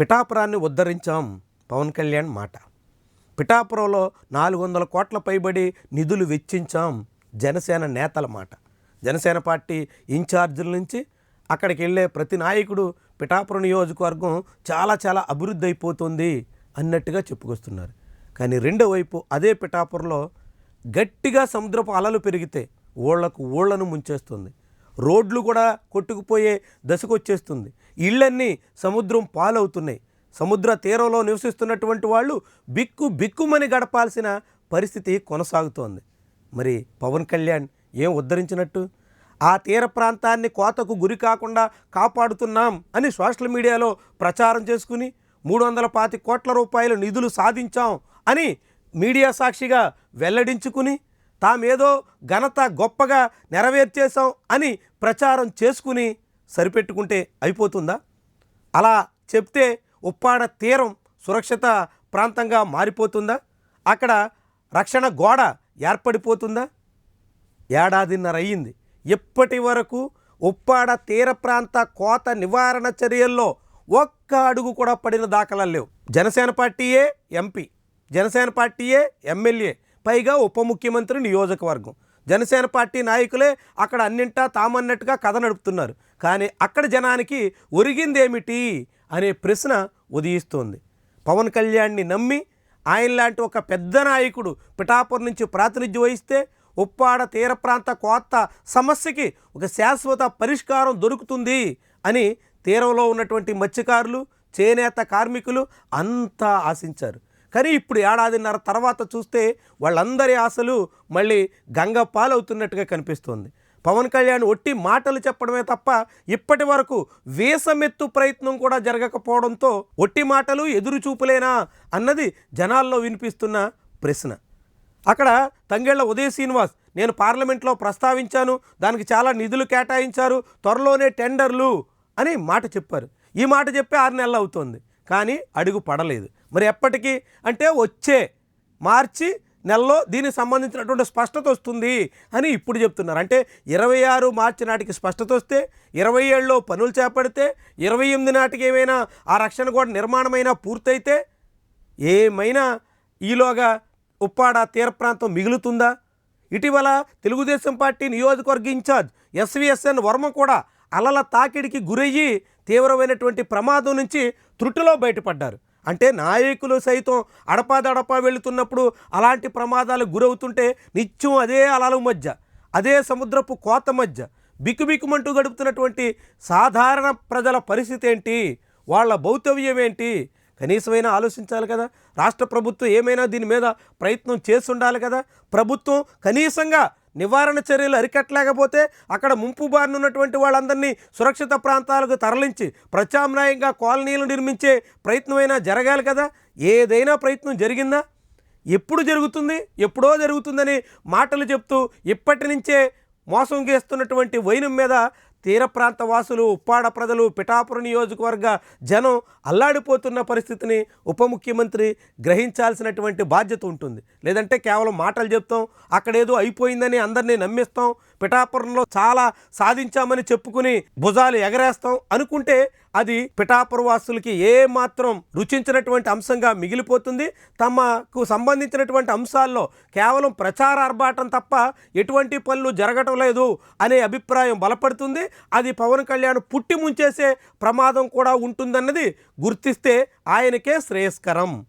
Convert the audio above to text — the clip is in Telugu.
పిఠాపురాన్ని ఉద్ధరించాం పవన్ కళ్యాణ్ మాట. పిఠాపురంలో నాలుగు వందల కోట్ల పైబడి నిధులు వెచ్చించాం జనసేన నేతల మాట. జనసేన పార్టీ ఇన్ఛార్జీల నుంచి అక్కడికి వెళ్ళే ప్రతి నాయకుడు పిఠాపురం నియోజకవర్గం చాలా చాలా అభివృద్ధి అయిపోతుంది అన్నట్టుగా చెప్పుకొస్తున్నారు. కానీ రెండో వైపు అదే పిఠాపురంలో గట్టిగా సముద్రపు అలలు పెరిగితే ఊళ్ళకు ఊళ్ళను ముంచేస్తుంది. రోడ్లు కూడా కొట్టుకుపోయే దశకు వచ్చేస్తుంది ఇళ్ళన్నీ సముద్రం పాలవుతున్నాయి. సముద్ర తీరంలో నివసిస్తున్నటువంటి వాళ్ళు బిక్కు బిక్కుమని గడపాల్సిన పరిస్థితి కొనసాగుతోంది. మరి పవన్ కళ్యాణ్ ఏం ఉద్ధరించినట్టు? ఆ తీర ప్రాంతాన్ని కోతకు గురి కాకుండా కాపాడుతున్నాం అని సోషల్ మీడియాలో ప్రచారం చేసుకుని మూడు వందల పాతి కోట్ల రూపాయల నిధులు సాధించాం అని మీడియా సాక్షిగా వెల్లడించుకుని తామేదో ఘనత గొప్పగా నెరవేర్చేశాం అని ప్రచారం చేసుకుని సరిపెట్టుకుంటే అయిపోతుందా? అలా చెప్తే ఉప్పాడ తీరం సురక్షిత ప్రాంతంగా మారిపోతుందా? అక్కడ రక్షణ గోడ ఏర్పడిపోతుందా? ఏడాదిన్నర అయ్యింది ఇప్పటి వరకు ఉప్పాడ తీర ప్రాంత కోత నివారణ చర్యల్లో ఒక్క అడుగు కూడా పడిన దాఖలాలు లేవు. జనసేన పార్టీయే ఎంపీ జనసేన పార్టీయే ఎమ్మెల్యే పైగా ఉప ముఖ్యమంత్రి నియోజకవర్గం. జనసేన పార్టీ నాయకులే అక్కడ అన్నింటా తామన్నట్టుగా కథ నడుపుతున్నారు. కానీ అక్కడ జనానికి ఒరిగిందేమిటి అనే ప్రశ్న ఉదయిస్తోంది. పవన్ కళ్యాణ్ని నమ్మి ఆయన లాంటి ఒక పెద్ద నాయకుడు పిఠాపురం నుంచి ప్రాతినిధ్యం వహిస్తే ఉప్పాడ తీర ప్రాంత కోత సమస్యకి ఒక శాశ్వత పరిష్కారం దొరుకుతుంది అని తీరంలో ఉన్నటువంటి మత్స్యకారులు చేనేత కార్మికులు అంతా ఆశించారు. కానీ ఇప్పుడు ఏడాదిన్నర తర్వాత చూస్తే వాళ్ళందరి ఆశలు మళ్ళీ గంగపాలవుతున్నట్టుగా కనిపిస్తోంది. పవన్ కళ్యాణ్ ఒట్టి మాటలు చెప్పడమే తప్ప ఇప్పటి వరకు వేసమెత్తు ప్రయత్నం కూడా జరగకపోవడంతో ఒట్టి మాటలు ఎదురు చూపులేనా అన్నది జనాల్లో వినిపిస్తున్న ప్రశ్న. అక్కడ తంగేళ్ళ ఉదయ శ్రీనివాస్ నేను పార్లమెంట్లో ప్రస్తావించాను దానికి చాలా నిధులు కేటాయించారు త్వరలోనే టెండర్లు అని మాట చెప్పారు. ఈ మాట చెప్పి ఆరు నెలలు అవుతోంది. కానీ అడుగు పడలేదు. మరి ఎప్పటికీ? అంటే వచ్చే మార్చి నెలలో దీనికి సంబంధించినటువంటి స్పష్టత వస్తుంది అని ఇప్పుడు చెప్తున్నారు. అంటే ఇరవై ఆరు మార్చి నాటికి స్పష్టత వస్తే ఇరవై ఏళ్ళలో పనులు చేపడితే ఇరవై ఎనిమిది నాటికి ఏమైనా ఆ రక్షణ గోడ నిర్మాణమైనా పూర్తయితే ఏమైనా ఈలోగా ఉప్పాడ తీర ప్రాంతం మిగులుతుందా? ఇటీవల తెలుగుదేశం పార్టీ నియోజకవర్గ ఇన్ఛార్జ్ ఎస్విఎస్ఎన్ వర్మ కూడా అలల తాకిడికి గురయ్యి తీవ్రమైనటువంటి ప్రమాదం నుంచి త్రుటిలో బయటపడ్డారు. అంటే నాయకులు సైతం అడపాదడపా వెళుతున్నప్పుడు అలాంటి ప్రమాదాలకు గురవుతుంటే నిత్యం అదే అలల మధ్య అదే సముద్రపు కోత మధ్య బిక్కుబిక్కుమంటూ గడుపుతున్నటువంటి సాధారణ ప్రజల పరిస్థితి ఏంటి? వాళ్ళ భౌతవ్యం ఏంటి? కనీసమైనా ఆలోచించాలి కదా. రాష్ట్ర ప్రభుత్వం ఏమైనా దీని మీద ప్రయత్నం చేసి ఉండాలి కదా. ప్రభుత్వం కనీసంగా నివారణ చర్యలు అరికట్టలేకపోతే అక్కడ ముంపు బారిన ఉన్నటువంటి వాళ్ళందరినీ సురక్షిత ప్రాంతాలకు తరలించి ప్రత్యామ్నాయంగా కాలనీలు నిర్మించే ప్రయత్నమైనా జరగాలి కదా? ఏదైనా ప్రయత్నం జరిగిందా? ఎప్పుడు జరుగుతుంది? ఎప్పుడో జరుగుతుందని మాటలు చెప్తూ ఇప్పటి నుంచే మోసం చేస్తున్నటువంటి వైనం మీద తీర ప్రాంత వాసులు ఉప్పాడ ప్రజలు పిఠాపురం నియోజకవర్గ జనం అల్లాడిపోతున్న పరిస్థితిని ఉప ముఖ్యమంత్రి గ్రహించాల్సినటువంటి బాధ్యత ఉంటుంది. లేదంటే కేవలం మాటలు చెప్తాం అక్కడేదో అయిపోయిందని అందరినీ నమ్మిస్తాం పిఠాపురంలో చాలా సాధించామని చెప్పుకుని భుజాలు ఎగరేస్తాం అనుకుంటే అది పిఠాపుర వాసులకి ఏ మాత్రం రుచించినటువంటి అంశంగా మిగిలిపోతుంది. తమకు సంబంధించినటువంటి అంశాల్లో కేవలం ప్రచార ఆర్భాటం తప్ప ఎటువంటి పనులు జరగటం లేదు అనే అభిప్రాయం బలపడుతుంది. అది పవన్ కళ్యాణ్ పుట్టి ముంచేసే ప్రమాదం కూడా ఉంటుందన్నది గుర్తిస్తే ఆయనకే శ్రేయస్కరం.